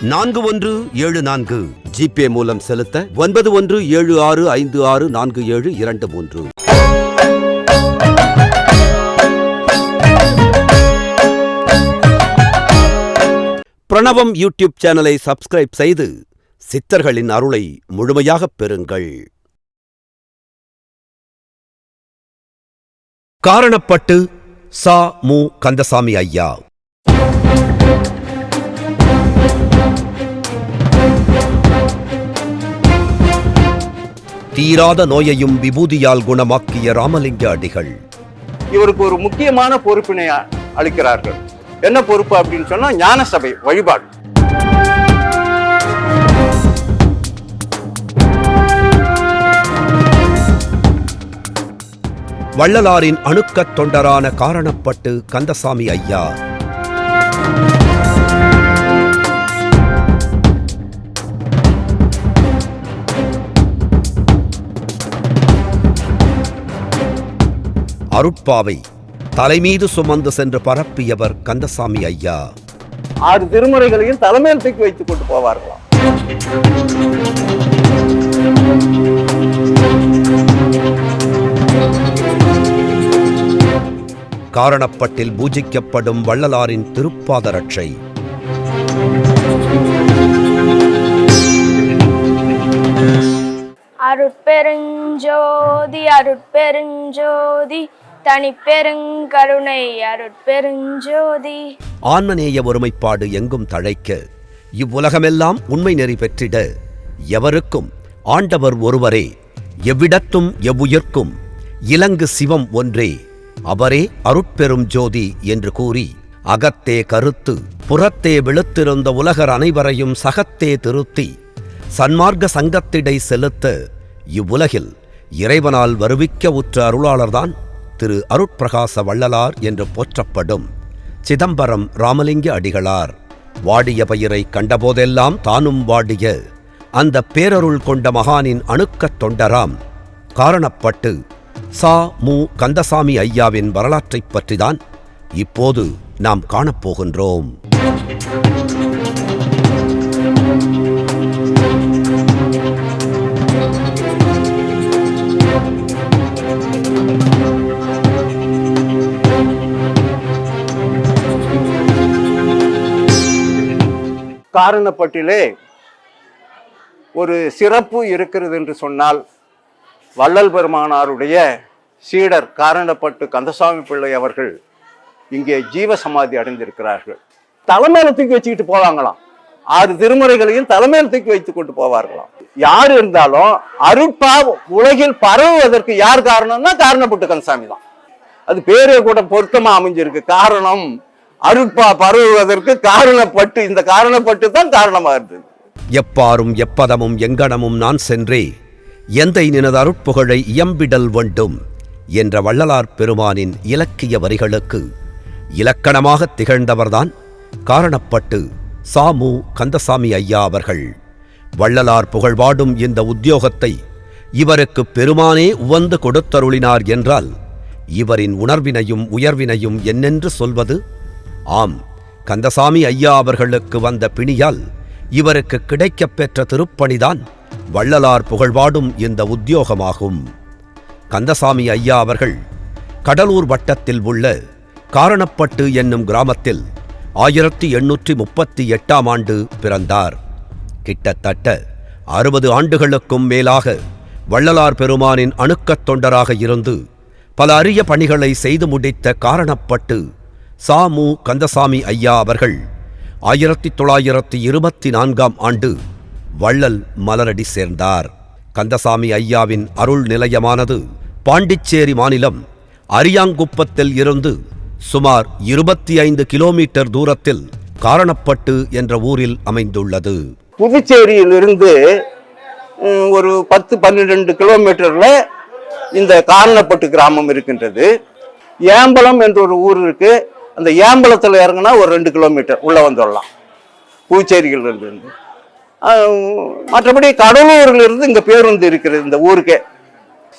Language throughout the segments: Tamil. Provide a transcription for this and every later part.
நான்கு ஒன்று ஏழு நான்கு. ஜிபே மூலம் செலுத்த ஒன்பது ஒன்று ஏழு ஆறு ஐந்து ஆறு நான்கு ஏழு இரண்டு மூன்று. பிரணவம் யூடியூப் சேனலை சப்ஸ்கிரைப் செய்து சித்தர்களின் அருளை முழுமையாகப் பெறுங்கள். காரணப்பட்டு சா மு கந்தசாமி ஐயா. தீராத நோயையும் விபூதியால் குணமாக்கிய ராமலிங்க அடிகள். இவருக்கு ஒரு முக்கியமான பொறுப்பினை அளிக்கிறார்கள். என்ன பொறுப்பு அப்படின்னு சொன்னா ஞான சபை வழிபாடு. வள்ளலாரின் அணுக்கத் தொண்டரான காரணப்பட்டு கந்தசாமி ஐயா. அருட்பாவை தலைமீது சுமந்து சென்று பரப்பியவர் கந்தசாமி ஐயா. ஆறு திருமுறைகளையும் தலைமையில் தூக்கி வைத்துக் கொண்டு போவார்களாம். காரணப்பட்டில் பூஜிக்கப்படும் வள்ளலாரின் திருப்பாத ரட்சை அருட்பெருஞ்சோதி தனி பெருங்கருணை அருட்பெருஞ்சோதி. ஆன்மநேய ஒருமைப்பாடு எங்கும் தழைக்க இவ்வுலகமெல்லாம் உண்மை நெறி பெற்றிட எவருக்கும் ஆண்டவர் ஒருவரே எவ்விடத்தும் எவ்வுயிர்க்கும் இலங்கு சிவம் ஒன்றே அவரே அருட்பெரும் ஜோதி என்று கூறி அகத்தே கருத்து புறத்தே வெளுத்திருந்த உலகர் அனைவரையும் சகத்தே திருத்தி சன்மார்க்க சங்கத்திடை செலுத்த இவ்வுலகில் இறைவனால் வருவிக்க உற்ற அருளாளர்தான் திரு அருட்பிரகாச வள்ளலார் என்று போற்றப்படும். சிதம்பரம் ராமலிங்க அடிகளார். வாடிய பயிரை கண்டபோதெல்லாம் தானும் வாடிய அந்த பேரருள் கொண்ட மகானின் அணுக்கத் தொண்டராம். காரணப்பட்டு சா. மு. கந்தசாமி ஐயாவின் வரலாற்றைப் பற்றிதான் இப்போது நாம் காணப்போகின்றோம். காரணப்பட்டிலே ஒரு சிறப்பு இருக்கிறது என்று சொன்னால் வள்ளல் பெருமானாருடைய சீடர் காரணப்பட்டு கந்தசாமி பிள்ளை அவர்கள் இங்கே ஜீவ சமாதி அடைந்திருக்கிறார்கள். தலைமையில தூக்கி வச்சுக்கிட்டு போவாங்களாம். ஆறு திருமுறைகளையும் தலைமையில் தூக்கி வைத்துக் கொண்டு போவார்களாம். யார் இருந்தாலும் அருட்பா உலகில் பரவுவதற்கு யார் காரணம்னா காரணப்பட்டு கந்தசாமி தான். அது பேரே கூட பொருத்தமா அமைஞ்சிருக்கு. காரணம் அருட்பா பரவுவதற்கு காரணப்பட்டு இந்த காரணப்பட்டு தான் காரணமாக இருந்தது எப்பாரும் எப்பதமும் எங்கனமும் நான் சென்றே எந்தை நினது அருட்புகழை இயம்பிடல் வேண்டும் என்ற வள்ளலார் பெருமானின் இலக்கிய வரிகளுக்கு இலக்கணமாக திகழ்ந்தவர்தான் காரணப்பட்டு சாமு கந்தசாமி ஐயா அவர்கள். வள்ளலார் புகழ்வாடும் இந்த உத்தியோகத்தை இவருக்கு பெருமானே உவந்து கொடுத்தருளினார் என்றால் இவரின் உணர்வினையும் உயர்வினையும் என்னென்று சொல்வது ஆம் கந்தசாமி ஐயா அவர்களுக்கு வந்த பிணியால் இவருக்கு கிடைக்கப் பெற்ற திருப்பணிதான் வள்ளலார் புகழ்வாடும் இந்த உத்தியோகமாகும். கந்தசாமி ஐயா அவர்கள் கடலூர் வட்டத்தில் உள்ள காரணப்பட்டு என்னும் கிராமத்தில் ஆயிரத்தி எண்ணூற்றி முப்பத்தி எட்டாம் ஆண்டு பிறந்தார். கிட்டத்தட்ட அறுபது ஆண்டுகளுக்கும் மேலாக வள்ளலார் பெருமானின் அணுக்கத் தொண்டராக இருந்து பல அரிய பணிகளை செய்து முடித்த காரணப்பட்டு சாமு கந்தசாமி ஐயா அவர்கள் ஆயிரத்தி தொள்ளாயிரத்தி இருபத்தி நான்காம் ஆண்டு வள்ளல் மலரடி சேர்ந்தார். கந்தசாமி ஐயாவின் அருள் நிலையமானது பாண்டிச்சேரி மாநிலம் அரியாங்குப்பத்தில் இருந்து சுமார் இருபத்தி ஐந்து கிலோமீட்டர் தூரத்தில் காரணப்பட்டு என்ற ஊரில் அமைந்துள்ளது. புதுச்சேரியிலிருந்து ஒரு பத்து பன்னிரெண்டு கிலோமீட்டர்ல இந்த காரணப்பட்டு கிராமம் இருக்கின்றது. ஏம்பலம் என்ற ஒரு ஊர் இருக்கு. அந்த ஏம்பலத்தில் இறங்குனா ஒரு ரெண்டு கிலோமீட்டர் உள்ளே வந்துடலாம் பூச்சேரிகள் இருந்து மற்றபடி கடலூர்லேருந்து இருந்து பேருந்து இருக்கிறது இந்த ஊருக்கே.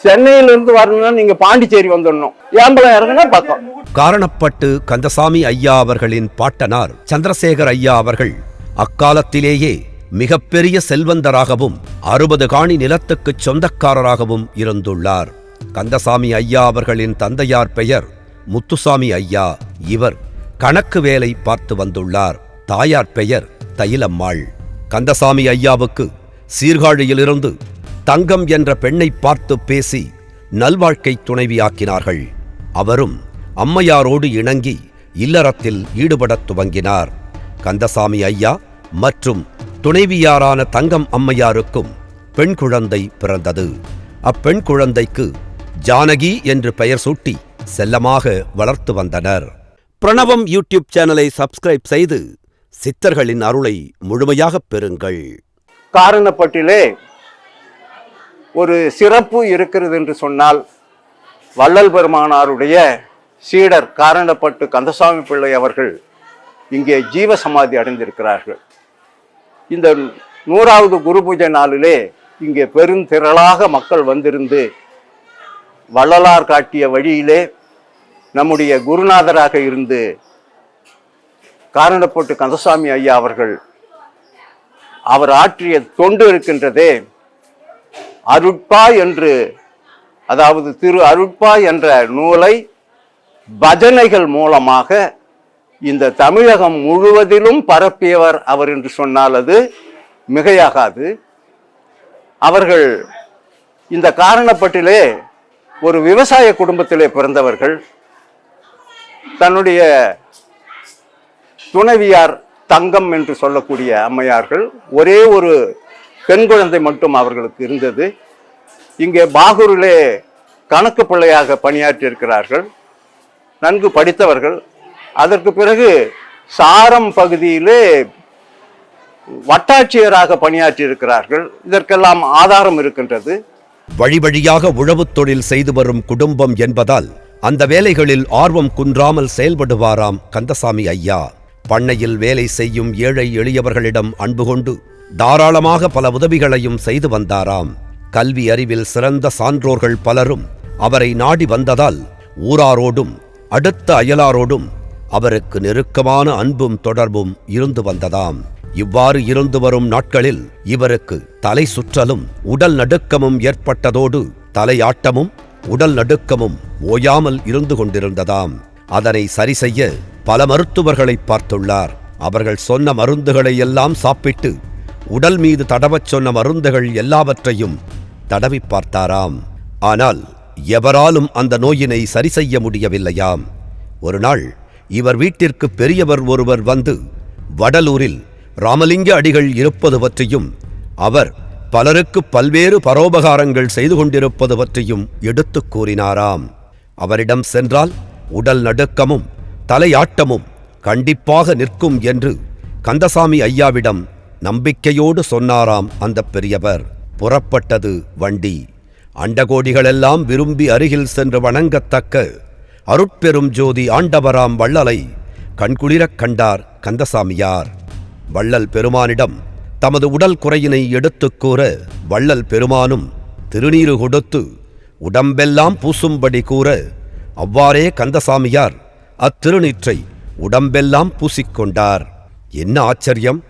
சென்னையிலிருந்து வரணும்னா நீங்க பாண்டிச்சேரி வந்துடணும் ஏம்பலம் இறங்கினா பக்கம். காரணப்பட்டு கந்தசாமி ஐயா அவர்களின் பாட்டனார் சந்திரசேகர் ஐயா அவர்கள் அக்காலத்திலேயே மிகப்பெரிய செல்வந்தராகவும் அறுபது காணி நிலத்துக்குச் சொந்தக்காரராகவும் இருந்துள்ளார். கந்தசாமி ஐயா அவர்களின் தந்தையார் பெயர் முத்துசாமி ஐயா இவர் கணக்கு வேலை பார்த்து வந்துள்ளார். தாயார் பெயர் தைலம்மாள். கந்தசாமி ஐயாவுக்கு சீர்காழியிலிருந்து தங்கம் என்ற பெண்ணை பார்த்து பேசி நல்வாழ்க்கை துணைவியாக்கினார்கள். அவரும் அம்மையாரோடு இணங்கி இல்லறத்தில் ஈடுபடத் துவங்கினார். கந்தசாமி ஐயா மற்றும் துணைவியாரான தங்கம் அம்மையாருக்கும் பெண் குழந்தை பிறந்தது. அப்பெண் குழந்தைக்கு ஜானகி என்று பெயர் சூட்டி செல்லமாக வளர்த்து வந்தனர். பிரணவம் யூடியூப் சேனலை சப்ஸ்கிரைப் செய்து சித்தர்களின் அருளை முழுமையாகப் பெறுங்கள். காரணப்பட்டிலே ஒரு சிறப்பு இருக்கிறது என்று சொன்னால் வள்ளல் பெருமானாருடைய சீடர் காரணப்பட்டு கந்தசாமி பிள்ளை அவர்கள் இங்கே ஜீவ சமாதி அடைந்திருக்கிறார்கள். இந்த நூறாவது குரு பூஜை நாளிலே இங்கே பெருந்திரளாக மக்கள் வந்திருந்து வள்ளலார் காட்டிய வழியிலே நம்முடைய குருநாதராக இருந்து காரணப்பட்டு கந்தசாமி ஐயா அவர்கள் அவர் ஆற்றிய தொண்டு இருக்கின்றதே அருட்பா என்று அதாவது திரு அருட்பா என்ற நூலை பஜனைகள் மூலமாக இந்த தமிழகம் முழுவதிலும் பரப்பியவர் அவர் என்று சொன்னால் அது மிகையாகாது. அவர்கள் இந்த காரணப்பட்டிலே ஒரு விவசாய குடும்பத்திலே பிறந்தவர்கள் தன்னுடைய துணைவியார் தங்கம் என்று சொல்லக்கூடிய அம்மையார்கள் ஒரே ஒரு பெண் குழந்தை மட்டும் அவர்களுக்கு இருந்தது. இங்கே பாகூரிலே கணக்கு பிள்ளையாக பணியாற்றியிருக்கிறார்கள். நன்கு படித்தவர்கள். அதற்கு பிறகு சாரம் பகுதியிலே வட்டாட்சியராக பணியாற்றியிருக்கிறார்கள். இதற்கெல்லாம் ஆதாரம் இருக்கின்றது. வழி வழியாக உழவுத் தொழில் செய்து வரும் குடும்பம் என்பதால் அந்த வேலைகளில் ஆர்வம் குன்றாமல் செயல்படுவாராம் கந்தசாமி ஐயா. பண்ணையில் வேலை செய்யும் ஏழை எளியவர்களிடம் அன்பு கொண்டு தாராளமாக பல உதவிகளையும் செய்து வந்தாராம். கல்வி அறிவில் சிறந்த சான்றோர்கள் பலரும் அவரை நாடி வந்ததால் ஊராரோடும் அடுத்த அயலாரோடும் அவருக்கு நெருக்கமான அன்பும் தொடர்பும் இருந்து வந்ததாம். இவ்வாறு இருந்து வரும் நாட்களில் இவருக்கு தலை சுற்றலும் உடல் நடுக்கமும் ஏற்பட்டதோடு தலையாட்டமும் உடல் நடுக்கமும் ஓயாமல் இருந்து கொண்டிருந்ததாம். அதனை சரி செய்ய பல மருத்துவர்களை பார்த்துள்ளார். அவர்கள் சொன்ன மருந்துகளை எல்லாம் சாப்பிட்டு உடல் மீது தடவச் சொன்ன மருந்துகள் எல்லாவற்றையும் தடவி பார்த்தாராம். ஆனால் எவராலும் அந்த நோயினை சரி செய்ய முடியவில்லையாம். ஒரு நாள் இவர் வீட்டிற்கு பெரியவர் ஒருவர் வந்து வடலூரில் ராமலிங்க அடிகள் இருப்பது பற்றியும் அவர் பலருக்கு பல்வேறு பரோபகாரங்கள் செய்து கொண்டிருப்பது பற்றியும் எடுத்துக் கூறினாராம். அவரிடம் சென்றால் உடல் நடுக்கமும் தலையாட்டமும் கண்டிப்பாக நிற்கும் என்று கந்தசாமி ஐயாவிடம் நம்பிக்கையோடு சொன்னாராம் அந்த பெரியவர். புறப்பட்டது வண்டி. அண்டகோடிகளெல்லாம் விரும்பி அருகில் சென்று வணங்கத்தக்க அருட்பெரும் ஜோதி ஆண்டவராம் வள்ளலை கண்குளிரக் கண்டார் கந்தசாமியார். வள்ளல் பெருமானிடம் தமது உடல் குறையினை எடுத்துக் கூற வள்ளல் பெருமானும் திருநீறு கொடுத்து உடம்பெல்லாம் பூசும்படி கூற அவ்வாறே கந்தசாமியார் அத்திருநீற்றை உடம்பெல்லாம் பூசிக்கொண்டார் என்ன ஆச்சரியம்?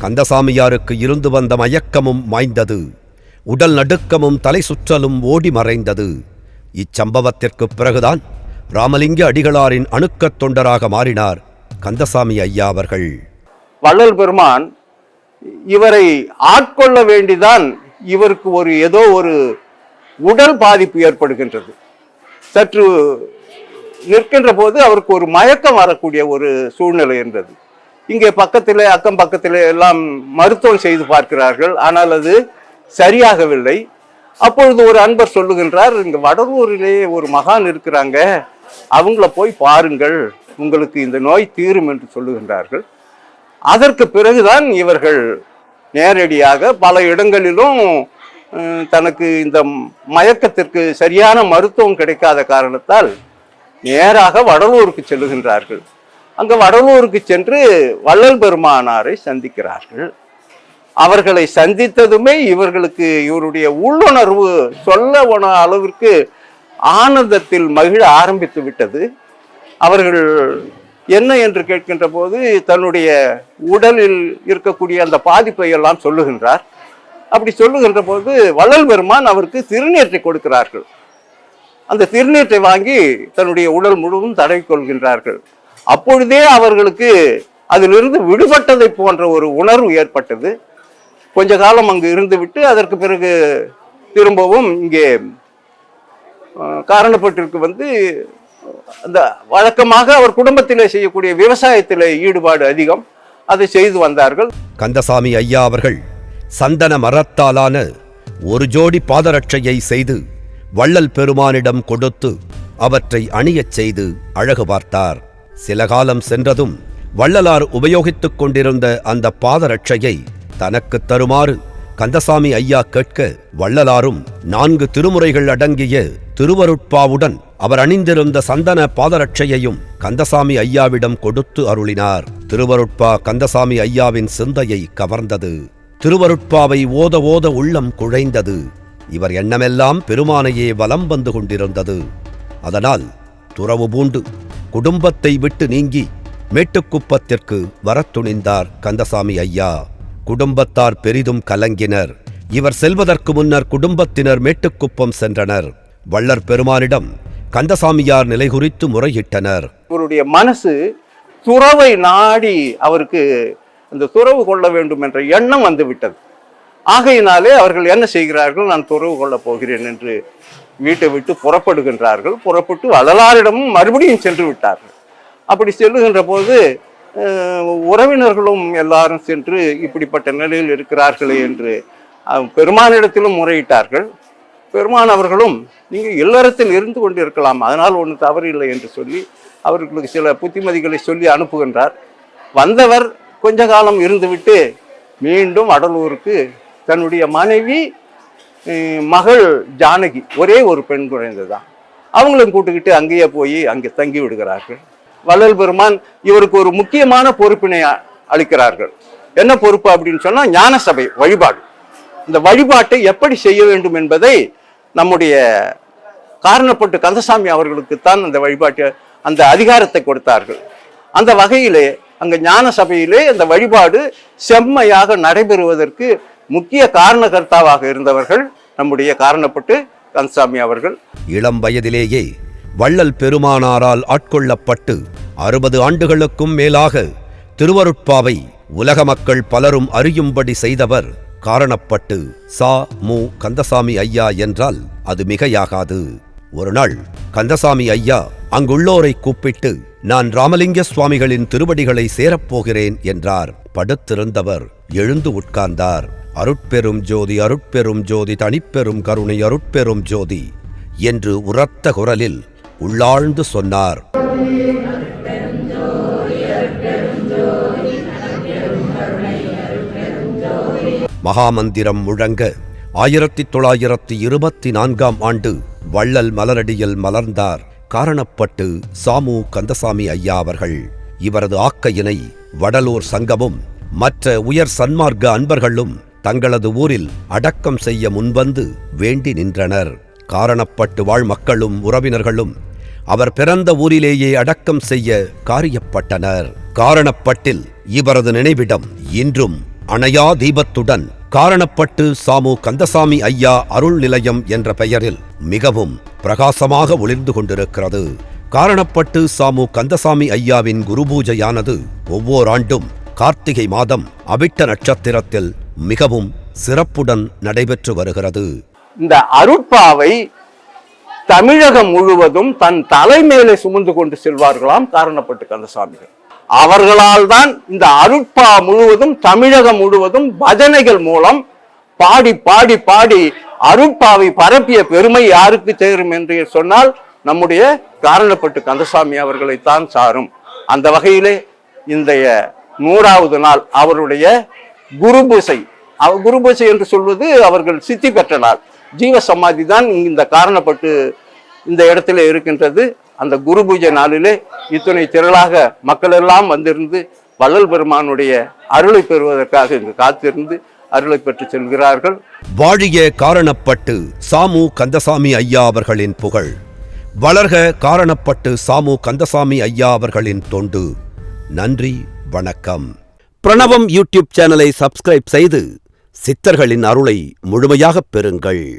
கந்தசாமியாருக்கு இருந்து வந்த மயக்கமும் மாய்ந்தது. உடல் நடுக்கமும் தலை சுற்றலும் ஓடி மறைந்தது. இச்சம்பவத்திற்குப் பிறகுதான் ராமலிங்க அடிகளாரின் அணுக்கத் தொண்டராக மாறினார் கந்தசாமி ஐயா அவர்கள். வள்ளல் பெருமான் இவரை ஆட்கொள்ள வேண்டிதான் இவருக்கு ஒரு ஏதோ ஒரு உடல் பாதிப்பு ஏற்படுகின்றது. சற்று நிற்கின்ற போது அவருக்கு ஒரு மயக்கம் வரக்கூடிய ஒரு சூழ்நிலை இருந்தது. இங்கே பக்கத்தில் அக்கம் பக்கத்தில் எல்லாம் மருத்துவம் செய்து பார்க்கிறார்கள். ஆனால் அது சரியாகவில்லை. அப்பொழுது ஒரு அன்பர் சொல்லுகின்றார் இங்க வடலூரிலே ஒரு மகான் இருக்கிறாங்க. அவங்கள போய் பாருங்கள். உங்களுக்கு இந்த நோய் தீரும் என்று சொல்லுகின்றார்கள். அதற்கு பிறகுதான் இவர்கள் நேரடியாக பல இடங்களிலும் தனக்கு இந்த மயக்கத்திற்கு சரியான மருத்துவம் கிடைக்காத காரணத்தால் நேராக வடலூருக்கு செல்லுகின்றார்கள். அங்கு வடலூருக்கு சென்று வள்ளல் பெருமானாரை சந்திக்கிறார்கள். அவர்களை சந்தித்ததுமே இவர்களுக்கு இவருடைய உள்ளுணர்வு சொல்ல அளவிற்கு ஆனந்தத்தில் மகிழ ஆரம்பித்து விட்டது. அவர்கள் என்ன என்று கேட்கின்ற போது தன்னுடைய உடலில் இருக்கக்கூடிய அந்த பாதிப்பை எல்லாம் சொல்லுகின்றார். அப்படி சொல்லுகின்ற போது வள்ளல் பெருமான் அவருக்கு திருநீற்றை கொடுக்கிறார்கள். அந்த திருநீற்றை வாங்கி தன்னுடைய உடல் முழுவதும் தடவி கொள்கின்றார்கள். அப்பொழுதே அவர்களுக்கு அதிலிருந்து விடுபட்டதை போன்ற ஒரு உணர்வு ஏற்பட்டது. கொஞ்ச காலம் அங்கு இருந்துவிட்டு அதற்கு பிறகு திரும்பவும் இங்கே காரணப்பட்டிற்கு வந்து அந்த வழக்கமாக அவர் குடும்பத்திலே செய்யக்கூடிய விவசாயத்திலே ஈடுபாடு அதிகம். அதை செய்து வந்தார்கள். கந்தசாமி ஐயா அவர்கள் சந்தன மரத்தாலான ஒரு ஜோடி பாதரட்சையை செய்து வள்ளல் பெருமானிடம் கொடுத்து அவற்றை அணியச் செய்து அழகு பார்த்தார். சில காலம் சென்றதும் வள்ளலார் உபயோகித்துக் கொண்டிருந்த அந்த பாதரட்சையை தனக்கு தருமாறு கந்தசாமி ஐயா கேட்க வள்ளலாரும் நான்கு திருமுறைகள் அடங்கிய திருவருட்பாவுடன் அவர் அணிந்திருந்த சந்தன பாதரட்சையையும் கந்தசாமி ஐயாவிடம் கொடுத்து அருளினார். திருவருட்பா கந்தசாமி ஐயாவின் சிந்தையை கவர்ந்தது. திருவருட்பாவை ஓத ஓத உள்ளம் குழைந்தது. இவர் எண்ணமெல்லாம் பெருமானையே வலம் வந்து கொண்டிருந்தது. அதனால் துறவு பூண்டு குடும்பத்தை விட்டு நீங்கி மேட்டுக்குப்பத்திற்கு வரத் துணிந்தார் கந்தசாமி ஐயா. குடும்பத்தார் பெரிதும் கலங்கினர். இவர் செல்வதற்கு முன்னர் குடும்பத்தினர் மேட்டுக்குப்பம் சென்றனர். வள்ளர் பெருமானிடம் கந்தசாமியார் நிலை குறித்து முறையிட்டனர். இவருடைய மனசு துறவை நாடி அவருக்கு அந்த துறவு கொள்ள வேண்டும் என்ற எண்ணம் வந்துவிட்டது. ஆகையினாலே அவர்கள் என்ன செய்கிறார்கள் நான் துறவு கொள்ளப் போகிறேன் என்று வீட்டை விட்டு புறப்படுகின்றார்கள். புறப்பட்டு வள்ளலாரிடமும் மறுபடியும் சென்று விட்டார்கள். அப்படி செல்லுகின்ற போது உறவினர்களும் எல்லாரும் சென்று இப்படிப்பட்ட நிலையில் இருக்கிறார்களே என்று பெருமானிடத்திலும் முறையிட்டார்கள். பெருமான் அவர்களும் நீங்கள் இல்லறத்தில் இருந்து கொண்டு இருக்கலாம் அதனால் ஒன்றும் தவறில்லை என்று சொல்லி அவர்களுக்கு சில புத்திமதிகளை சொல்லி அனுப்புகின்றார். வந்தவர் கொஞ்ச காலம் இருந்துவிட்டு மீண்டும் வடலூருக்கு தன்னுடைய மனைவி மகள் ஜானகி ஒரே ஒரு பெண் குழந்தை தான் அவங்களும் கூட்டுக்கிட்டு அங்கேயே போய் அங்கே தங்கி விடுகிறார்கள் வள்ளல் பெருமான் இவருக்கு ஒரு முக்கியமான பொறுப்பினை அளிக்கிறார்கள். என்ன பொறுப்பு அப்படின்னு சொன்னால் ஞான சபை வழிபாடு. இந்த வழிபாட்டை எப்படி செய்ய வேண்டும் என்பதை நம்முடைய காரணப்பட்டு கந்தசாமி அவர்களுக்குத்தான் அந்த வழிபாட்டை அந்த அதிகாரத்தை கொடுத்தார்கள். அந்த வகையிலே அங்கே ஞான சபையிலே அந்த வழிபாடு செம்மையாக நடைபெறுவதற்கு முக்கிய காரணகர்த்தாவாக இருந்தவர்கள் நம்முடைய காரணப்பட்டு கந்தசாமி அவர்கள். இளம் வயதிலேயே வள்ளல் பெருமானாரால் ஆட்கொள்ளப்பட்டு அறுபது ஆண்டுகளுக்கும் மேலாக திருவருட்பாவை உலக மக்கள் பலரும் அறியும்படி செய்தவர் காரணப்பட்டு சா. மு. கந்தசாமி ஐயா என்றால் அது மிகையாகாது. ஒருநாள் கந்தசாமி ஐயா அங்குள்ளோரை கூப்பிட்டு நான் ராமலிங்க சுவாமிகளின் திருவடிகளை சேரப்போகிறேன் என்றார். படுத்திருந்தவர் எழுந்து உட்கார்ந்தார். அருட்பெரும் ஜோதி அருட்பெரும் ஜோதி தனிப்பெரும் கருணை அருட்பெரும் ஜோதி என்று உரத்த குரலில் உள்ளாழ்ந்து சொன்னார். மகாமந்திரம் முழங்க ஆயிரத்தி தொள்ளாயிரத்தி இருபத்தி நான்காம் ஆண்டு வள்ளல் மலரடியில் மலர்ந்தார் காரணப்பட்டு சாமு கந்தசாமி ஐயா அவர்கள். இவரது ஆக்கையினை வடலூர் சங்கமும் மற்ற உயர் சன்மார்க்க அன்பர்களும் தங்களது ஊரில் அடக்கம் செய்ய முன்வந்து வேண்டி நின்றனர். காரணப்பட்டு வாழ் மக்களும் உறவினர்களும் அவர் பிறந்த ஊரிலேயே அடக்கம் செய்ய காரியப்பட்டனர். காரணப்பட்டில் இவரது நினைவிடம் இன்றும் அணையா தீபத்துடன் காரணப்பட்டு சாமு கந்தசாமி ஐயா அருள் நிலையம் என்ற பெயரில் மிகவும் பிரகாசமாக ஒளிர்ந்து கொண்டிருக்கிறது. காரணப்பட்டு சாமு கந்தசாமி ஐயாவின் குருபூஜையானது ஒவ்வொரு ஆண்டும் கார்த்திகை மாதம் அவிட்ட நட்சத்திரத்தில் மிகவும் சிறப்புடன் நடைபெற்று வருகிறது. இந்த அருட்பாவை தமிழகம் முழுவதும் தன் தலைமையிலே சுமந்து கொண்டு செல்வார்களாம் காரணப்பட்டு கந்தசாமிகள் அவர்களால் தான் இந்த அருட்பா முழுவதும் தமிழகம் முழுவதும் பஜனைகள் மூலம் பாடி பாடி பாடி அருட்பாவை பரப்பிய பெருமை யாருக்கு சேரும் என்று சொன்னால் நம்முடைய காரணப்பட்டு கந்தசாமி அவர்களைத்தான் சாரும். அந்த வகையிலே இன்றைய நூறாவது நாள் அவருடைய குருபூசை. அவ என்று சொல்வது அவர்கள் சித்தி பெற்ற நாள். ஜீவ சமாதி தான் இந்த காரணப்பட்டு இந்த இடத்துல இருக்கின்றது. அந்த குரு பூஜை நாளிலே இத்தனை திரளாக மக்கள் எல்லாம் வந்திருந்து வள்ளல் பெருமானுடைய அருளை பெறுவதற்காக இங்கு காத்திருந்து அருளை பெற்று செல்கிறார்கள். வாழிய காரணப்பட்டு சாமு கந்தசாமி ஐயா அவர்களின் புகழ். வளர்க காரணப்பட்டு சாமு கந்தசாமி ஐயா அவர்களின் தொண்டு. நன்றி வணக்கம். பிரணவம் யூடியூப் சேனலை சப்ஸ்கிரைப் செய்து சித்தர்களின் அருளை முழுமையாகப் பெறுங்கள்.